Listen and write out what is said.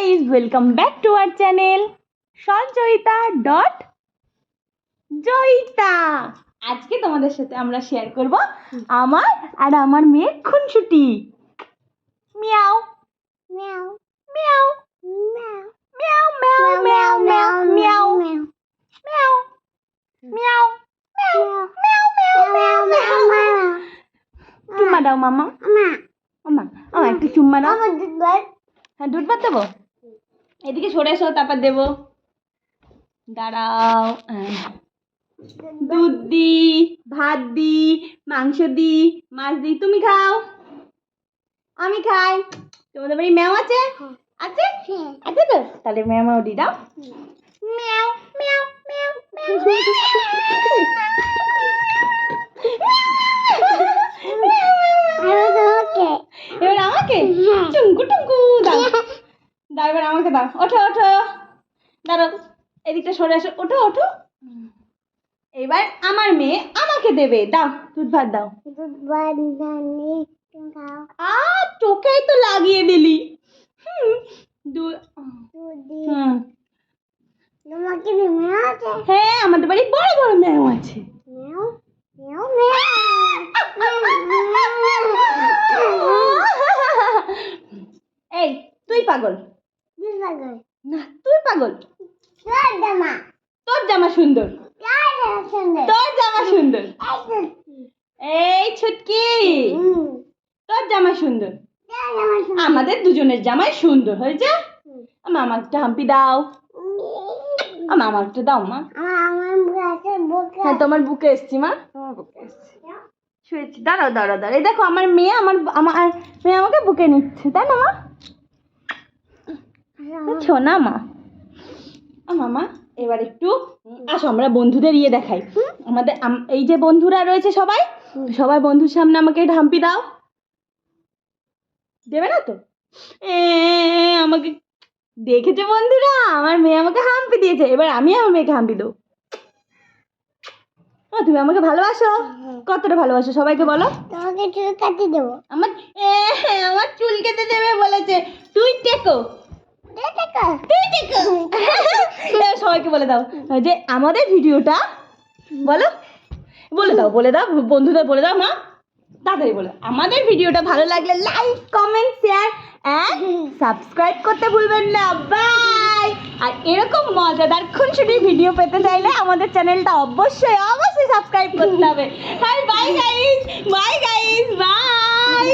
Guys welcome back to our channel Sanchayita dot Joyita আজকে তোমাদের সাথে আমরা শেয়ার করব আমার আর আমার মেয়ের খুনসুটি meow Meow. Meow Meow. Meow meow meow meow meow meow. Meow meow meow meow meow meow meow চুম্মা দাও মামা মামা আমার একটু চুম্মা দাও হ্যাঁ দুধ ভাত দেবো এদিকে সরে এসো তারপর দেবো দাঁড়াও হ্যাঁ। দুধ দি ভাত দি মাংস দি মাছ দি তুমি খাও আমি খাই তোমাদের বাড়ি ম্যাও আছে আছে আছে তো তাহলে ম্যাও ম্যাও দি দাও ম্যাও ম্যাও ম্যাও ম্যাও এবার আমাকে টুঙ্কু দাও এবার আমাকে দাও। ওঠো ওঠো। দাঁড়াও এদিকটা সরে আসো ওঠো ওঠো। এবার আমার মেয়ে আমাকে দেবে। দাও দুধ ভাত দাও। আ তোকেই তো লাগিয়ে দিলি। হুম দু- হুম। তোমাকে মেয়ে আছে? হ্যাঁ আমাদের বাড়ি বড় বড় ম্যাও আছে। এই তুই পাগল। না তুই পাগল? তোর জামা। সুন্দর। তোর জামা সুন্দর। এই ছুটকি। তোর জামা সুন্দর। আমাদের দুজনের জামাই সুন্দর হয়েছে? আমা আমারটা হাম্পি দাও। আমা আমারটা দাও মা। হ্যাঁ তোমার বুকে এসছি মা। তোমার বুকে এসছি। শুয়েছি। দাঁড়াও দাঁড়াও দাঁড়াও। এই দেখো আমার মেয়ে আমার আমার মেয়ে আমাকে বুকে নিচ্ছে তাই না মা? ছোনা মা। মামা এবার একটু আসো আমরা বন্ধুদের ইয়ে দেখাই। আমাদের এই যে বন্ধুরা রয়েছে সবাই সবাই বন্ধুর সামনে আমাকে ঢাম্পি দাও। দেবে না তো? আমাকে দেখেছ বন্ধুরা? আমার মেয়ে আমাকে হাম্পি দিয়েছে। এবার আমি আমার মেয়েকে হাম্পি দেবো। তুমি আমাকে ভালোবাসো? কতটা ভালোবাসো? সবাইকে বলো। তোমাকে চুল কাটি দেবো। আমার আমার চুল কেটে দেবে বলেছে। তুই টেকো দেখো তুই টেকো এবার সবাইকে বলে দাও যে আমাদের ভিডিওটা, বলো, বলে দাও বলে দাও, বন্ধুদের বলে দাও, মা, তাড়াতাড়ি বলো। আমাদের ভিডিওটা ভালো লাগলে like comment share and subscribe করতে ভুলবেন না। বাই আর এরকম মজাদার খুনসুটি ভিডিও পেতে চাইলে আমাদের চ্যানেলটা অবশ্যই অবশ্যই সাবস্ক্রাইব করতে হবে। Bye guys bye guys bye